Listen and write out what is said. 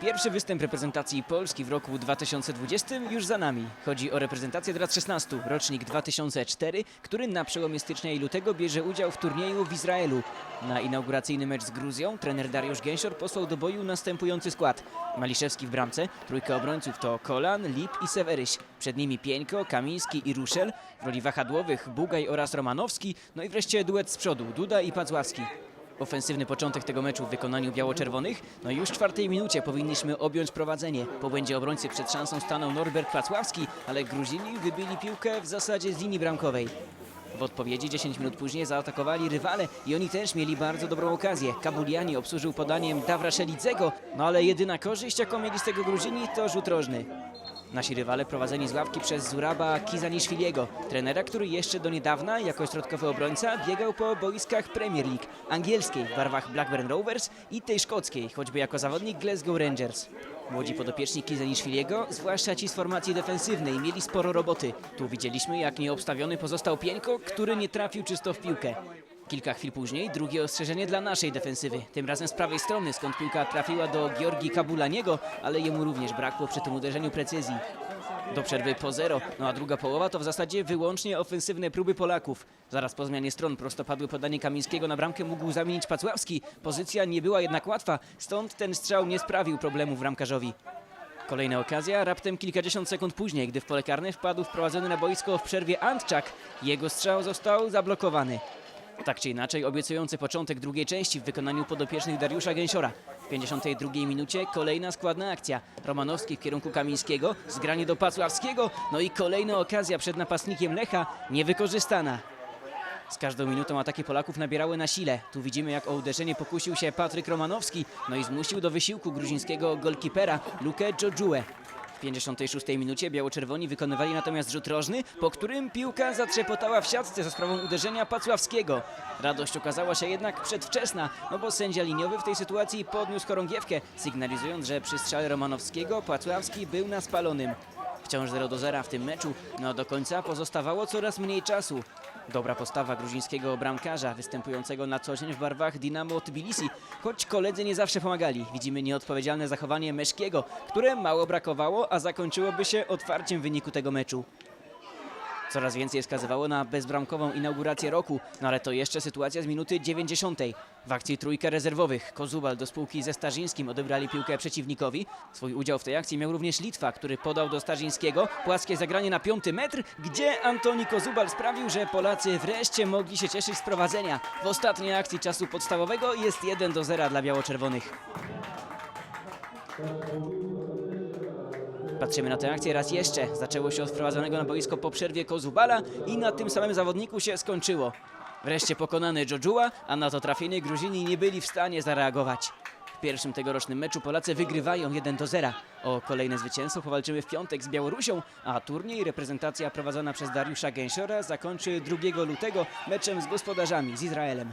Pierwszy występ reprezentacji Polski w roku 2020 już za nami. Chodzi o reprezentację lat 16, rocznik 2004, który na przełomie stycznia i lutego bierze udział w turnieju w Izraelu. Na inauguracyjny mecz z Gruzją trener Dariusz Gęsior posłał do boju następujący skład. Maliszewski w bramce, trójka obrońców to Kolan, Lip i Seweryś. Przed nimi Pieńko, Kamiński i Ruszel, w roli wahadłowych Bugaj oraz Romanowski, no i wreszcie duet z przodu Duda i Pacławski. Ofensywny początek tego meczu w wykonaniu biało-czerwonych. No już w czwartej minucie powinniśmy objąć prowadzenie. Po błędzie obrońcy przed szansą stanął Norbert Pacławski, ale Gruzini wybili piłkę w zasadzie z linii bramkowej. W odpowiedzi 10 minut później zaatakowali rywale i oni też mieli bardzo dobrą okazję. Kabuliani obsłużył podaniem Davraszelidzego, no ale jedyna korzyść, jaką mieli z tego Gruzini, to rzut rożny. Nasi rywale prowadzeni z ławki przez Zuraba Kizaniszwiliego, trenera, który jeszcze do niedawna jako środkowy obrońca biegał po boiskach Premier League, angielskiej w barwach Blackburn Rovers i tej szkockiej, choćby jako zawodnik Glasgow Rangers. Młodzi podopieczni Kizaniszwiliego, zwłaszcza ci z formacji defensywnej, mieli sporo roboty. Tu widzieliśmy, jak nieobstawiony pozostał Pieńko, który nie trafił czysto w piłkę. Kilka chwil później drugie ostrzeżenie dla naszej defensywy. Tym razem z prawej strony, skąd piłka trafiła do Georgi Kabulaniego, ale jemu również brakło przy tym uderzeniu precyzji. Do przerwy po zero, no a druga połowa to w zasadzie wyłącznie ofensywne próby Polaków. Zaraz po zmianie stron prostopadłe podanie Kamińskiego na bramkę mógł zamienić Pacławski. Pozycja nie była jednak łatwa, stąd ten strzał nie sprawił problemu bramkarzowi. Kolejna okazja, raptem kilkadziesiąt sekund później, gdy w pole karne wpadł wprowadzony na boisko w przerwie Antczak. Jego strzał został zablokowany. Tak czy inaczej, obiecujący początek drugiej części w wykonaniu podopiecznych Dariusza Gęsiora. W 52 minucie kolejna składna akcja. Romanowski w kierunku Kamińskiego, zgranie do Pacławskiego, no i kolejna okazja przed napastnikiem Lecha, niewykorzystana. Z każdą minutą ataki Polaków nabierały na sile. Tu widzimy, jak o uderzenie pokusił się Patryk Romanowski, no i zmusił do wysiłku gruzińskiego golkipera Lukę Dżodżuę. W 56 minucie biało-czerwoni wykonywali natomiast rzut rożny, po którym piłka zatrzepotała w siatce za sprawą uderzenia Pacławskiego. Radość okazała się jednak przedwczesna, no bo sędzia liniowy w tej sytuacji podniósł chorągiewkę, sygnalizując, że przy strzale Romanowskiego Pacławski był na spalonym. Wciąż 0 do 0 w tym meczu, no do końca pozostawało coraz mniej czasu. Dobra postawa gruzińskiego bramkarza, występującego na co dzień w barwach Dinamo Tbilisi, choć koledzy nie zawsze pomagali. Widzimy nieodpowiedzialne zachowanie Meszkiego, które mało brakowało, a zakończyłoby się otwarciem wyniku tego meczu. Coraz więcej wskazywało na bezbramkową inaugurację roku, no ale to jeszcze sytuacja z minuty 90. W akcji trójka rezerwowych Kozubal do spółki ze Starzyńskim odebrali piłkę przeciwnikowi. Swój udział w tej akcji miał również Litwa, który podał do Starzyńskiego płaskie zagranie na piąty metr, gdzie Antoni Kozubal sprawił, że Polacy wreszcie mogli się cieszyć z prowadzenia. W ostatniej akcji czasu podstawowego jest 1 do 0 dla biało-czerwonych. Patrzymy na tę akcję raz jeszcze. Zaczęło się od wprowadzonego na boisko po przerwie Kozubala i na tym samym zawodniku się skończyło. Wreszcie pokonany Jojua, a na to trafienie Gruzini nie byli w stanie zareagować. W pierwszym tegorocznym meczu Polacy wygrywają 1 do 0. O kolejne zwycięstwo powalczymy w piątek z Białorusią, a turniej reprezentacja prowadzona przez Dariusza Gęsiora zakończy 2 lutego meczem z gospodarzami z Izraelem.